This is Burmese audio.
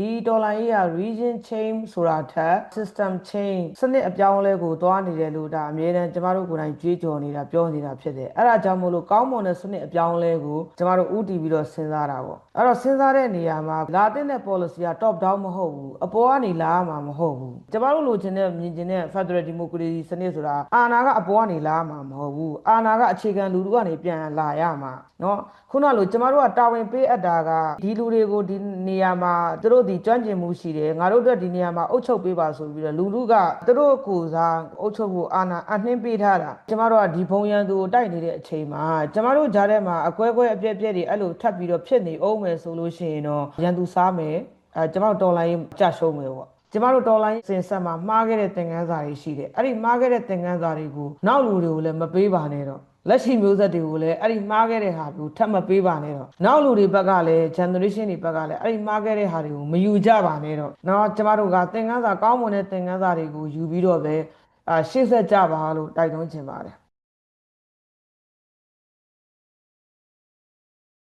ဒီဒေါ်လာရေးက region change ဆိုတာထက် system change စနစ်အပြောင်းအလဲကိုသွားနေတယ်လို့ဒါအမြဲတမ်းကျမတို့ကိုယ်တိုင်ကြွေးကြော်နေတာပြောနေတာဖြစ်တယ်အဲ့ဒါကြောင့်မို့လို့ကောင်းမွန်တဲ့စနစ်အပြောင်းအလဲကိုကျမတို့ဥတည်ပြီးတော့စဉ်းစားတာပေါ့အဲ့တော့စဉ်းစားတဲ့နေရာမှာလာတဲ့ policy က top down မဟုတ်ဘူးအပေါ်ကနေလာမှာမဟုတ်ဘူးကျမတို့လိုချင်တဲ့မြင်ချင်တဲ့ federal democracy စနစ်ဆိုတာအာဏာကအပေါ်ကနေလာမှာမဟုတ်ဘူးအာဏာကအခြေခံလူထုကနေပြန်လာရမှာเนาะခုနလိုကျမတို့ကတာဝန်ပေးအပ်တာကဒီလူတွေကိုဒီနေရာမှာသူတို့ ဒီကျွမ်းကျင်မှုရှိတယ်ငါတို့အတွက်ဒီနေရာမှာအုပ်ချုပ်ပေးပါဆိုပြီးတော့လူလူကသူတို့ကိုယ်စားအုပ်ချုပ်ဖို့အာဏာအနှင်းပေးထားတာကျမတို့ကဒီဘုံရန်သူကိုတိုက်နေတဲ့အချိန်မှာကျမတို့ကြားထဲမှာအကွဲကွဲအပြက်ပြက်တွေအဲ့လိုထပ်ပြီးတော့ဖြစ်နေအောင်မယ်ဆိုလို့ရှိရင်တော့ရန်သူစားမယ်အဲကျမတို့တော်လိုင်းကြရှုံးမယ်ပေါ့ကျမတို့တော်လိုင်းစင်ဆက်မှာမှားခဲ့တဲ့သင်ခန်းစာတွေရှိတယ်အဲ့ဒီမှားခဲ့တဲ့သင်ခန်းစာတွေကိုနောက်လူတွေကိုလည်းမပေးပါနဲ့တော့ လက်ရှိမျိုးဆက်တွေကိုလည်းအဲ့ဒီမှားခဲ့တဲ့ဟာကိုထပ်မပေးပါနဲ့တော့နောက်လူတွေဘက်ကလည်း generation တွေဘက်ကလည်းအဲ့ဒီမှားခဲ့တဲ့ဟာတွေကိုမယူကြပါနဲ့တော့နောက်ကျမတို့ကသင်ခန်းစာကောင်းမွန်တဲ့သင်ခန်းစာတွေကိုယူပြီးတော့ပဲအာရှေ့ဆက်ကြပါလို့တိုက်တွန်းချင်ပါတယ်